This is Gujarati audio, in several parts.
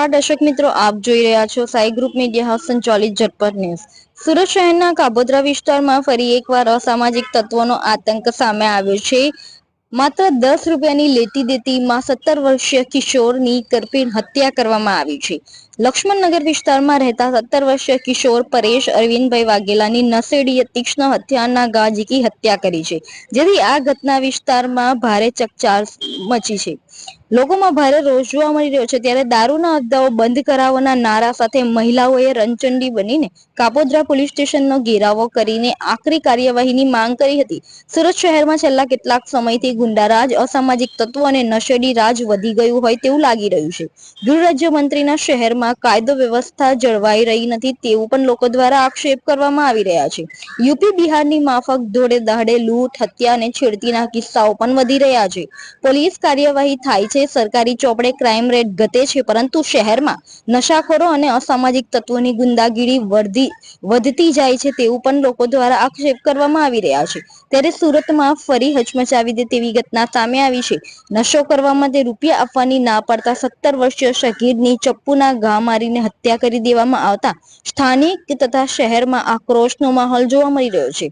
નમસ્કાર દર્શક મિત્રો, આપ જોઈ રહ્યા છો સાઈ ગ્રુપ મીડિયા હાઉસ સંચાલિત ઝટપટ ન્યૂઝ. સુરત શહેરના કાબોદરા વિસ્તારમાં ફરી એકવાર અસામાજિક તત્વોનો આતંક સામે આવ્યો છે. માત્ર દસ રૂપિયાની લેતી દેતીમાં સત્તર વર્ષીય કિશોરની કરપીણ હત્યા કરવામાં આવી છે. લક્ષ્મણનગર વિસ્તારમાં રહેતા સત્તર વર્ષીય કિશોર પરેશ અરવિંદભાઈ વાઘેલાની નસેડીએ તીક્ષ્ણ હત્યાના ઝીકી હત્યા કરી છે. જેથી આ ઘટના વિસ્તારમાં ભારે ચકચાર મચી છે. લોકોમાં ભારે રોષ જોવા મળી રહ્યો છે. ત્યારે દારૂના અડ્ડાઓ બંધ કરાવવાના નારા સાથે મહિલાઓએ રણચંડી બનીને કાપોદ્રા પોલીસ સ્ટેશનનો ઘેરાવો કરીને આકરી કાર્યવાહીની માંગ કરી હતી. સુરત શહેરમાં છેલ્લા કેટલાક સમયથી ગુંડારાજ, અસામાજિક તત્વો અને નશેડી રાજ વધી ગયું હોય તેવું લાગી રહ્યું છે. ગૃહ રાજ્યમંત્રીના શહેરમાં કાયદો વ્યવસ્થા જળવાઈ રહી નથી તેવું પણ લોકો દ્વારા આક્ષેપ કરવામાં આવી રહ્યા છે. યુપી બિહારની માફક ધોળે દહાડે લૂંટ, હત્યા અને છેડતીના કિસ્સાઓ પણ વધી રહ્યા છે. પોલીસ કાર્યવાહી થાય છે સરકારી ચોપડે ક્રાઇમ રેટ ઘટે છે, પરંતુ શહેરમાં નશાખોરો અને અસામાજિક તત્વોની ગુંડાગીરી વધી, વધતી જાય છે તેવું પણ લોકો દ્વારા આક્ષેપ કરવામાં આવી રહ્યા છે. ત્યારે સુરતમાં ફરી હચમચાવી દે તેવી ઘટના સામે આવી છે. નશો કરવા માટે રૂપિયા આપવાની ના પડતા સત્તર વર્ષીય શહીદની ચપ્પુના ઘા મારીને હત્યા કરી દેવામાં આવતા સ્થાનિક તથા શહેરમાં આક્રોશનો માહોલ જોવા મળી રહ્યો છે.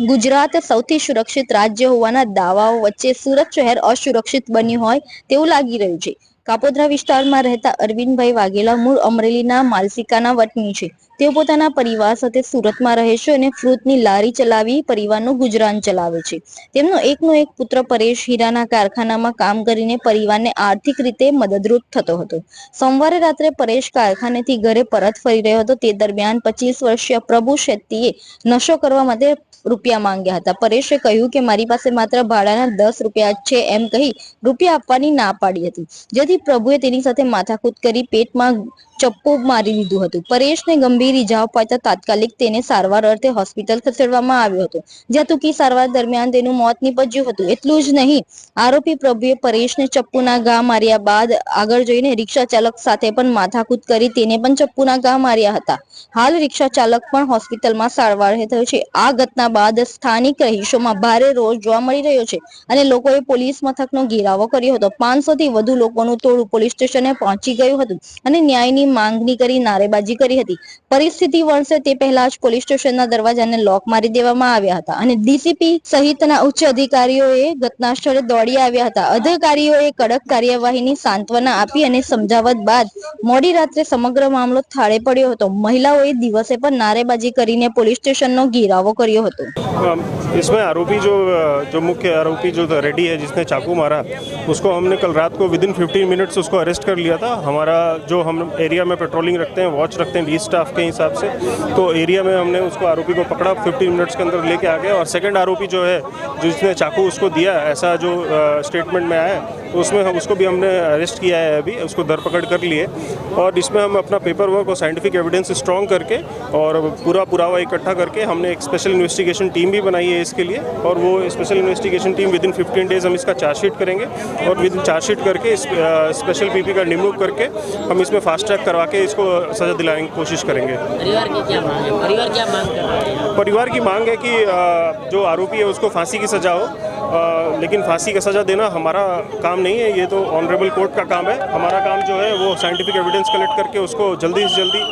ગુજરાત સૌથી સુરક્ષિત રાજ્ય હોવાના દાવાઓ વચ્ચે સુરત શહેર અસુરક્ષિત બન્યું હોય તેવું લાગી રહ્યું છે. કાપોદ્રા વિસ્તારમાં રહેતા અરવિંદભાઈ વાઘેલા મૂળ અમરેલીના માલસિકાના વતની છે. તેઓ પોતાના પરિવાર સાથે સુરતમાં રહે છે અને ફ્રૂટની લારી ચલાવી પરિવારનું ગુજરાન ચલાવે છે. તેમનો એકનો એક પુત્ર પરેશ હીરાના કારખાનામાં કામ કરીને પરિવારને આર્થિક રીતે મદદરૂપ થતો હતો. સોમવારે રાત્રે પરેશ કારખાનેથી ઘરે પરત ફરી રહ્યો હતો. તે દરમિયાન પચીસ વર્ષીય પ્રભુ શેટ્ટીએ નશો કરવા માટે રૂપિયા માંગ્યા હતા. પરેશે કહ્યું કે મારી પાસે માત્ર ભાડાના દસ રૂપિયા છે એમ કહી રૂપિયા આપવાની ના પાડી હતી. જેથી પ્રભુએ તેની સાથે માથાકૂદ કરી પેટમાં ચપ્પો મારી દીધું હતું. પરેશને ગંભીર ઇજાઓ પહોંચતા તાત્કાલિક તેને સારવાર અર્થે હોસ્પિટલ ખસેડવામાં આવ્યો હતો. જ્યાં ટૂંકી સારવાર દરમિયાન તેનું મોત નીપજ્યું હતું. એટલું જ નહીં, આરોપી પ્રભુએ પરેશને ચપ્પુના ઘા માર્યા બાદ આગળ જઈને રિક્ષા ચાલક સાથે પણ માથાકૂદ કરી તેને પણ ચપ્પુના ઘા માર્યા હતા. હાલ રિક્ષા ચાલક પણ હોસ્પિટલમાં સારવાર હેઠળ છે. આ ઘટના બાદ સ્થાનિક રહીશોમાં ભારે રોષ જોવા મળી રહ્યો છે અને લોકોએ પોલીસ મથકનો ઘેરાવો કર્યો હતો. પાંચસો થી વધુ લોકોનું ટોળું પોલીસ સ્ટેશને પહોંચી ગયું હતું અને ન્યાયની માંગણી કરી નારેબાજી કરી હતી પરિસ્થિતિ વણસે તે પહેલા જ પોલીસ સ્ટેશનના દરવાજાને લોક મારી દેવામાં આવ્યા હતા અને ડીસીપી સહિતના ઉચ્ચ અધિકારીઓએ ઘટના સ્થળે દોડી આવ્યા હતા અધિકારીઓએ કડક કાર્યવાહીની સાંત્વના આપી અને સમજાવટ બાદ મોડી રાત્રે સમગ્ર મામલો થાળે પડ્યો હતો મહિલાઓએ દિવસે પણ નારેબાજી કરીને પોલીસ સ્ટેશનનો ઘેરાવો કર્યો હતો अम, इसमें आरोपी जो जो मुख्य आरोपी जो रेडी है जिसने चाकू मारा उसको हमने कल रात को विद इन 15 मिनट्स उसको अरेस्ट कर लिया था। हमारा जो हम एरिया में पेट्रोलिंग रखते हैं वॉच रखते हैं डी स्टाफ के हिसाब से तो एरिया में हमने उसको आरोपी को पकड़ा 15 मिनट्स के अंदर लेके आ गए और सेकंड आरोपी जो है, जिसने चाकू उसको दिया, ऐसा जो स्टेटमेंट में आया है तो उसमें हम, उसको भी हमने अरेस्ट किया है अभी, उसको धरपकड़ कर लिए। और इसमें हम अपना पेपर वर्क और साइंटिफिक एविडेंस स्ट्रॉन्ग करके और पूरा पुरावा इकट्ठा करके हमने एक स्पेशल इन्वेस्टिगेशन टीम भी बनाई है इसके लिए और वो special investigation team within fifteen days हम इसका चार्जशीट करेंगे और विद इन चार्जशीट करके इस स्पेशल पीपी का निमणूक करके हम इसमें फास्ट ट्रैक करवा के इसको सजा दिलाने की कोशिश करेंगे। परिवार की क्या मांग है? परिवार क्या मांग कर रहा है? परिवार की मांग है कि जो आरोपी है उसको फांसी की सजा हो। लेकिन फांसी का सजा देना हमारा काम नहीं है ये तो ऑनरेबल कोर्ट का काम है। हमारा काम जो है वो साइंटिफिक एविडेंस कलेक्ट करके उसको जल्दी से जल्दी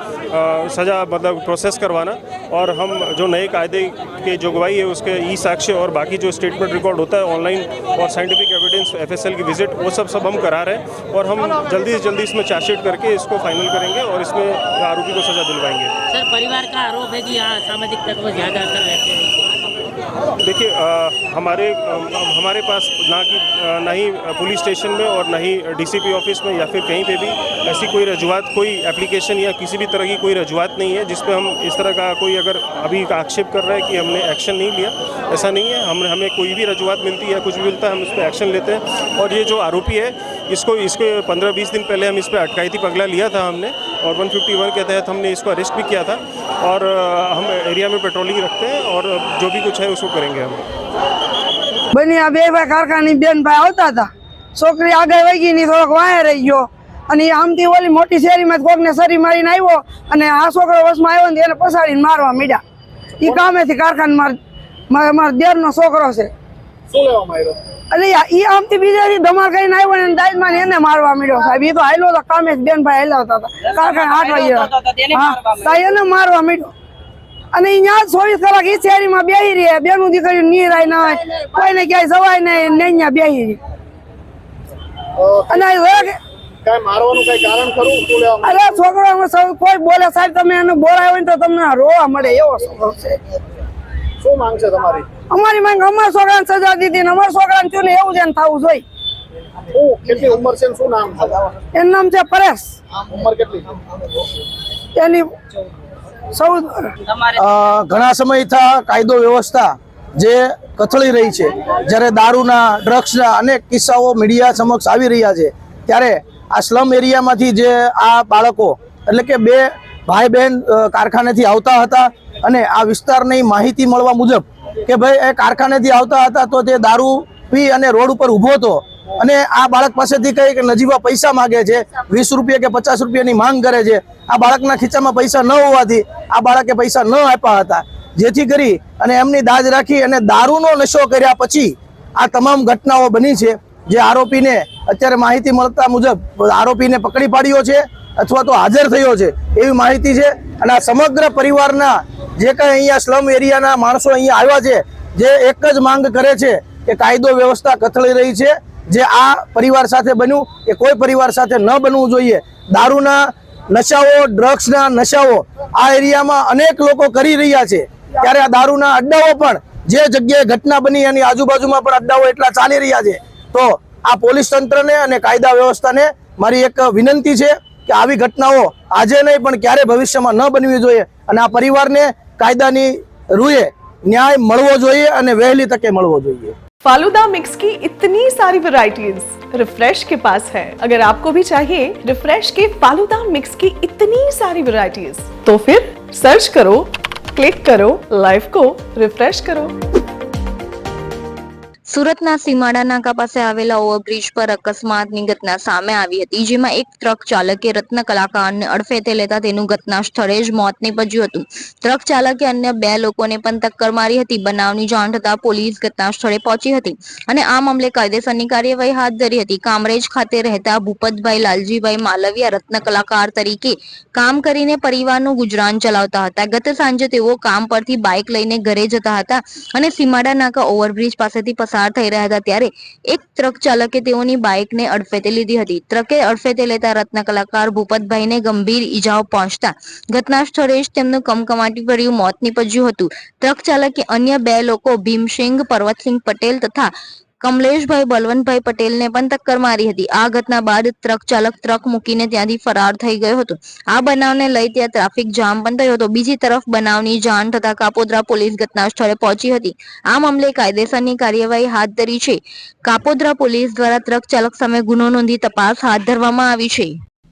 सजा मतलब प्रोसेस करवाना। और हम जो नए कायदे के जो गवाही है, उसके ई साक्ष्य और बाकी जो स्टेटमेंट रिकॉर्ड होता है ऑनलाइन और साइंटिफिक एविडेंस एफएसएल की विज़िट वो सब सब हम करा रहे हैं और हम जल्दी से जल्दी इसमें चार्जशीट करके इसको फाइनल करेंगे और इसमें आरोपी को सजा दिलवाएँगे। सर, परिवार का आरोप है कि यहाँ सामाजिक तत्व ज़्यादातर रहते हैं। देखिए हमारे हमारे पास ना कि ना ही पुलिस स्टेशन में और ना ही डीसीपी ऑफ़िस में या फिर कहीं पे भी ऐसी कोई रजुआत, कोई एप्लीकेशन या किसी भी तरह की कोई रजुआत नहीं है जिसपे हम इस तरह का कोई अगर अभी आक्षेप कर रहा है कि हमने एक्शन नहीं लिया, ऐसा नहीं है। हम, हमें कोई भी रजुआत मिलती है कुछ भी मिलता है, हम उस पर एक्शन लेते हैं। और ये जो आरोपी है इसको इसको पंद्रह बीस दिन पहले हम इस पर अटकायती पगला लिया था हमने और 151 के तहत हमने इसको अरेस्ट भी किया था और अ, हम एरिया में पेट्रोलिंग रखते हैं और जो भी कुछ है उसको करेंगे हम બની આ બે ભાઈ કારખાની બેન ભાઈ આવતા હતા છોકરી આગળ વહી ગઈ ની થોડોક વાંહે રહી ગયો અને ઈ આમથી ઓલી મોટી શેરીમાં કોકને સરી મારીને આવ્યો અને આ છોકરો વસમાં આવ્યો ને એને પસાડીને મારવા મીડ્યા એ કામેથી કારખાને માર મારા મારા દેરનો છોકરો છે શું લેવામાં આવ્યો એટલે ઈ આમથી બીજાથી ધમાલ કરીને આવ્યો ને દાજમાં ને એને મારવા મળ્યો સાહેબ. એ તો હાલ્યો હતો કામે બેન ભાઈ હાલ્યા હતા કારખાને આઠ વાગે હા તો એને મારવા મળ્યો અને અહીંયા ચોવીસ કલાક ઈ શેરીમાં બેહી રહે. બેનું દીકરી નીરાય ના હોય. કોઈને ક્યાંય જવાય નહીં ને અહીંયા બેહી રહી. અને અરે છોકરો કોઈ બોલે સાહેબ તમે એને બોલાવ્યો તો તમને રોવા મળે એવો છોકરો છે. શું માંગ છે તમારી? અમારી માંગ અમારા છોકરાને સજા દીધી ને અમારા છોકરાને થયું ને એવું જ એને થવું જોઈએ. શું કેટલી ઉંમર છે ને શું નામ છે? એનું નામ છે પરેશ. ઉંમર કેટલી? એની સૌ ઘણા સમયથી કાયદો વ્યવસ્થા જે કથળી રહી છે જ્યારે દારૂના ડ્રગ્સના અનેક કિસ્સાઓ મીડિયા સમક્ષ આવી રહ્યા છે ત્યારે આ સ્લમ એરિયામાંથી જે આ બાળકો એટલે કે બે ભાઈ બહેન કારખાનેથી આવતા હતા અને આ વિસ્તારની માહિતી મળવા મુજબ કે ભાઈ, એ કારખાનેથી આવતા હતા તો તે દારૂ પી અને રોડ ઉપર ઊભો હતો. અને આ બાળક પાસેથી કઈ કે નજીવા પૈસા માગે છે, વીસ રૂપિયા કે પચાસ રૂપિયાની માંગ કરે છે. આ બાળકના ખીચામાં પૈસા ન હોવાથી આ બાળકે પૈસા ન આપ્યા હતા. જેથી કરી અને એમની દાજ રાખી અને દારૂનો નશો કર્યા પછી આ તમામ ઘટનાઓ બની છે. જે આરોપીને અત્યારે માહિતી મળતા મુજબ આરોપીને પકડી પાડ્યો છે. અથવા તો હાજર થયો છે એવી માહિતી છે. અને આ સમગ્ર પરિવારના જે કાંઈ અહીંયા સ્લમ એરિયાના માણસો અહીંયા આવ્યા છે, જે એક જ માંગ કરે છે કે કાયદો વ્યવસ્થા કથળી રહી છે. જે આ પરિવાર સાથે બન્યું, એ કોઈ પરિવાર સાથે ન બનવું જોઈએ. દારૂના નશાઓ, ડ્રગ્સના નશાઓ આ એરિયામાં અનેક લોકો કરી રહ્યા છે. ત્યારે આ દારૂના અડ્ડાઓ પણ જે જગ્યાએ ઘટના બની એની આજુબાજુમાં પણ અડ્ડાઓ એટલા ચાલી રહ્યા છે. તો આ પોલીસ તંત્રને અને કાયદા વ્યવસ્થાને મારી એક વિનંતી છે. કે આવી ઘટનાઓ આજે નહીં પણ ક્યારે ભવિષ્યમાં ન બનવી જોઈએ અને આ પરિવારને કાયદાની રૂએ ન્યાય મળવો જોઈએ અને વહેલી તકે મળવો જોઈએ फालूदा मिक्स की इतनी सारी वैरायटीज रिफ्रेश के पास है अगर आपको भी चाहिए रिफ्रेश के फालूदा मिक्स की इतनी सारी वैरायटीज तो फिर सर्च करो क्लिक करो लाइफ को रिफ्रेश करो સુરતના સીમાડા નાકા પાસે આવેલા ઓવરબ્રિજ પર અકસ્માતની ઘટના સામે આવી હતી, જેમાં એક ટ્રક ચાલકે રત્ન કલાકારને અડફેતે લેતા તેનું ઘટના સ્થળે જ મોત નીપજ્યું હતું. ટ્રક ચાલકે અન્ય બે લોકોને પણ ટક્કર મારી હતી. બનાવની જાણ થતા પોલીસ ઘટના સ્થળે પહોંચી હતી અને આ મામલે કાયદેસરની કાર્યવાહી હાથ ધરી હતી. કામરેજ ખાતે રહેતા ભૂપતભાઈ લાલજીભાઈ માલવિયા રત્ન કલાકાર તરીકે કામ કરીને પરિવારનું ગુજરાન ચલાવતા હતા. ગત સાંજે તેઓ કામ પરથી બાઇક લઈને ઘરે જતા હતા અને સીમાડા નાકા ઓવરબ્રિજ પાસેથી પસાર થઈ રહ્યા હતા ત્યારે એક ટ્રક ચાલકે તેઓની બાઇકને અડફેટે લીધી હતી. ટ્રકે અડફેટે લેતા રત્ન કલાકાર ભૂપતભાઈને ગંભીર ઈજાઓ પહોંચતા ઘટના સ્થળે જ તેમનું કમકમાટી ભર્યું મોત નીપજ્યું હતું. ટ્રક ચાલકે અન્ય બે લોકો ભીમસિંહ પર્વતસિંહ પટેલ તથા કમલેશભાઈ બલવંતભાઈ પટેલને પણ ટક્કર મારી હતી. આ ઘટના બાદ ટ્રક ચાલક ટ્રક મૂકીને ત્યાંથી ફરાર થઈ ગયો હતો. આ બનાવને લઈ ત્યાં ટ્રાફિક જામ પણ થયો હતો. બીજી તરફ બનાવની જાણ થતા કાપોદ્રા પોલીસ ઘટના સ્થળે પહોંચી હતી. આ મામલે કાયદેસરની કાર્યવાહી હાથ ધરી છે. કાપોદ્રા પોલીસ દ્વારા ટ્રક ચાલક સામે ગુનો નોંધી તપાસ હાથ ધરવામાં આવી છે.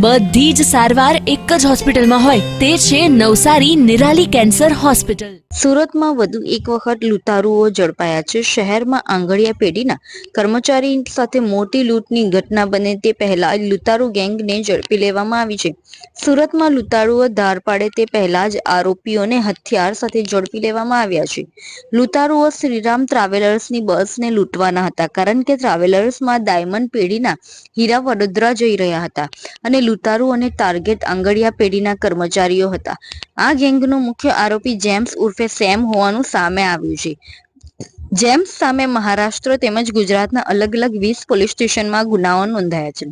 બધી જ સારવાર એક જ હોસ્પિટલમાં હોય. તે છે નવસારી નિરાલી કેન્સર હોસ્પિટલ. સુરતમાં વધુ એક વખત લૂંટારુઓ ઝડપાયા છે. શહેરમાં આંગળીયા પેઢીના કર્મચારી સાથે મોટી લૂંટની ઘટના બને તે પહેલા લૂંટારુ ગેંગને ઝડપી લેવામાં આવી છે. સુરતમાં લૂંટારુઓ ધાર પાડે તે પહેલા જ આરોપીઓને હથિયાર સાથે ઝડપી લેવામાં આવ્યા છે. લૂંટારુઓ શ્રીરામ ટ્રાવેલર્સની બસને લૂંટવાના હતા, કારણ કે ટ્રાવેલર્સમાં ડાયમંડ પેઢીના હીરા વડોદરા જઈ રહ્યા હતા અને લૂંટારુ અને ટાર્ગેટ આંગડિયા પેઢીના કર્મચારીઓ હતા. આ ગેંગનો મુખ્ય આરોપી જેમ્સ ઉર્ફે સેમ હોવાનું સામે આવ્યું છે. જેમ્સ સામે મહારાષ્ટ્ર તેમજ ગુજરાતના અલગ અલગ વીસ પોલીસ સ્ટેશનમાં ગુનાઓ નોંધાયા છે.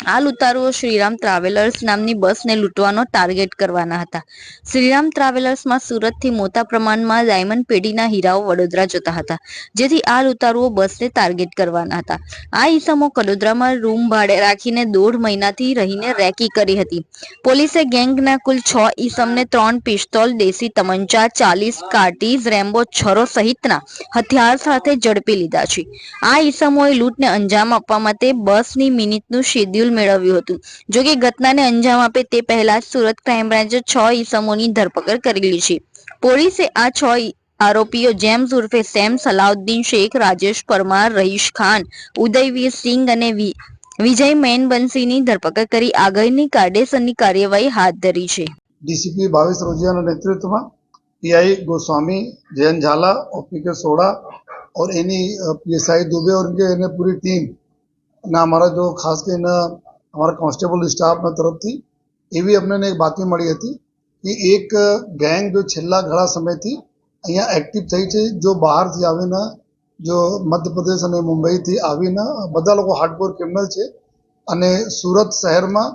આ લૂંટારુઓ શ્રીરામ ટ્રાવેલર્સ નામની બસને લૂંટવાનો ટાર્ગેટ કરવાના હતા. શ્રીરામ ટ્રાવેલર્સમાં સુરતથી મોટા પ્રમાણમાં ડાયમંડ પેઢીના હીરાઓ વડોદરા જતા હતા, જેથી આ લૂંટારુઓ બસને ટાર્ગેટ કરવાના હતા. આ ઈસમો કડોદરામાં રૂમ ભાડે રાખીને દોઢ મહિનાથી રહીને રેકી કરી હતી. પોલીસે ગેંગના કુલ છ ઈસમને ત્રણ પિસ્તોલ, દેશી તમંચા, ચાલીસ કાર્ટીઝ, રેમ્બો છરો સહિતના હથિયાર સાથે ઝડપી લીધા છે. આ ઈસમોએ લૂંટને અંજામ આપવા માટે બસની મિનિટનું શેડ્યુલ મોડ્યુલ મેળવ્યું હતું. જો ઘટનાને અંજામ આપે તે પહેલા સુરત ક્રાઇમ બ્રાન્ચે છ ઈસમોની ધરપકડ કરેલી છે પોલીસે આ છ આરોપીઓ જેમ્સ ઉર્ફે સેમ સલાઉદ્દીન શેખ, રાજેશ પરમાર, રહીશ ખાન, ઉદયવીર સિંઘ અને વિજય મેન ધરપકડ કરી આગળની કાયદેસરની કાર્યવાહી હાથ ધરી છે. ડીસીપી બાવીસ રોજિયાના નેતૃત્વમાં પીઆઈ ગોસ્વામી, જયંત ઝાલા, ઓપીકે સોડા और एनी पी एस आई दुबे और इनके અને અમારા જો ખાસ કરીને અમારા કોન્સ્ટેબલ સ્ટાફના તરફથી એવી અમને એક બાતમી મળી હતી કે એક ગેંગ જો છેલ્લા ઘણા સમયથી અહીંયા એક્ટિવ થઈ છે, જો બહારથી આવીને જો મધ્યપ્રદેશ અને મુંબઈથી આવીને બધા લોકો હાર્ડકોર ક્રિમિનલ છે અને સુરત શહેરમાં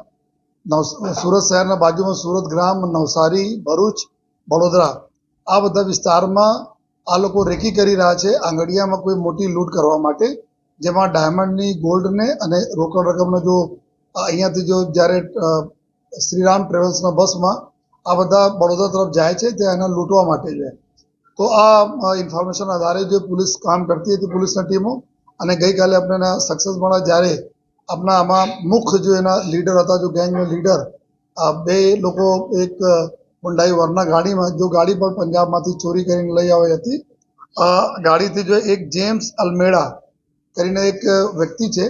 નવ સુરત શહેરના બાજુમાં સુરત ગ્રામ, નવસારી, ભરૂચ, વડોદરા આ બધા વિસ્તારમાં આ લોકો રેકી કરી રહ્યા છે આંગડિયામાં કોઈ મોટી લૂંટ કરવા માટે. જેમાં ડાયમંડની, ગોલ્ડને અને રોકડ રકમનો જો અહીંયાથી જો જ્યારે શ્રીરામ ટ્રેવલ્સના બસમાં આ બધા બડોદરા તરફ જાય છે તે એને લૂંટવા માટે છે. તો આ ઇન્ફોર્મેશન આધારે જે પોલીસ કામ કરતી હતી, પોલીસની ટીમો, અને ગઈકાલે આપણે સક્સેસ મળ્યા જ્યારે આપણા આમાં મુખ્ય જો એના લીડર હતા, જો ગેંગનો લીડર બે લોકો, એક હુંડાઈ વરના ગાડીમાં, જો ગાડી પણ પંજાબમાંથી ચોરી કરીને લઈ આવી હતી. ગાડીથી જો એક જેમ્સ અલ્મેડા કરીને એક વ્યક્તિ છે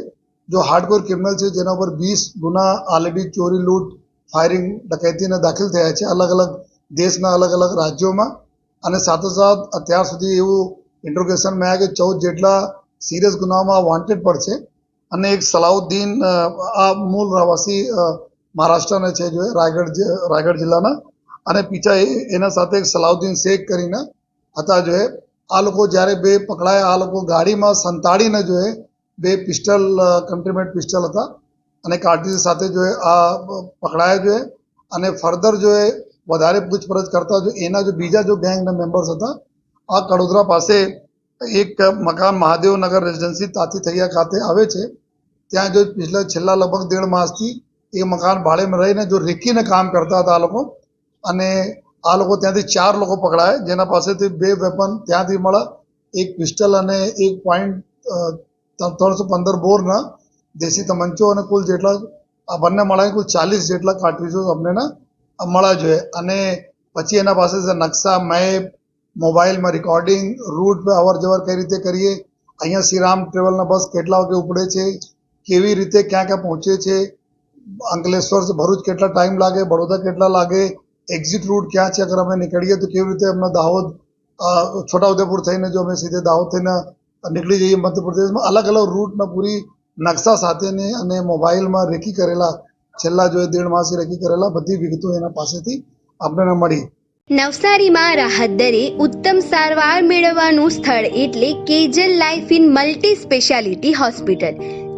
જો હાર્ડકોર ક્રિમિનલ છે, જેના ઉપર વીસ ગુના ઓલરેડી ચોરી, લૂંટ ફાયરિંગ ડકૈતીના દાખલ થયા છે અલગ અલગ દેશના અલગ અલગ રાજ્યોમાં. અને સાથોસાથ અત્યાર સુધી એવું ઇન્ટ્રોગેશનમાં આવ્યા કે ચૌદ જેટલા સિરિયસ ગુનાઓમાં વોન્ટેડ પર છે. અને એક સલાઉદ્દીન આ મૂળ રહેવાસી મહારાષ્ટ્રના છે, જો રાયગઢ રાયગઢ જિલ્લાના. અને પીછા એના સાથે એક સલાઉદ્દીન શેખ કરીને હતા, જો એ આ લોકો જ્યારે બે પકડાયા, આ લોકો ગાડીમાં સંતાડીને જોએ બે પિસ્ટલ કન્ટ્રીમેટ પિસ્ટલ હતા અને કાર્ટીજ સાથે જોએ આ પકડાયા જોએ અને ફર્ધર જોએ વધારે પૂછપરછ કરતા જો એના જો બીજા જો ગેંગના મેમ્બર્સ હતા, આ કડોદરા પાસે એક મકાન મહાદેવનગર રેસિડેન્સી તાતી થૈયા ખાતે આવે છે. ત્યાં જો પિછલા, છેલ્લા લગભગ દેઢ માસથી એ મકાન ભાડેમાં રહીને જો રેકીને કામ કરતા હતા આ લોકો અને આ લોકો ત્યાંથી ચાર લોકો પકડાય. જેના પાસેથી બે વેપન ત્યાંથી મળે એક પિસ્ટલ અને એક પોઈન્ટ ત્રણસો પંદર બોરના દેશી તમંચો અને કુલ જેટલા આ બંને મળે, કુલ ચાલીસ જેટલા કાર્ટ્રીજો અમને મળ્યા જોઈએ અને પછી એના પાસે નકશા મેપ મોબાઈલમાં રેકોર્ડિંગ રૂટ પર અવર જવર કઈ રીતે કરીએ, અહીંયા શ્રીરામ ટ્રેવલના બસ કેટલા વાગે ઉપડે છે, કેવી રીતે ક્યાં ક્યાં પહોંચે છે, અંકલેશ્વર, ભરૂચ કેટલા ટાઈમ લાગે બડોદરા કેટલા લાગે એક્ઝિટ રૂટ ક્યાં છે? અગર અમે નીકળીએ તો કેવી રીતે અમને દાહોદ છોટાઉદેપુર થઈને જો અમે સીધે દાહોદ થઈને નીકળી જઈએ મધ્યપ્રદેશમાં, અલગ અલગ રૂટના પૂરી નકશા સાથેની અને મોબાઈલમાં રેકી કરેલા, છેલ્લા જો એ દેઢ માસથી રેકી કરેલા બધી વિગતો એના પાસેથી આપણને મળી. નવસારીમાં રાહત દરે ઉત્તમ સારવાર મેળવવાનું સ્થળ એટલે Kejal life in multi speciality hospital.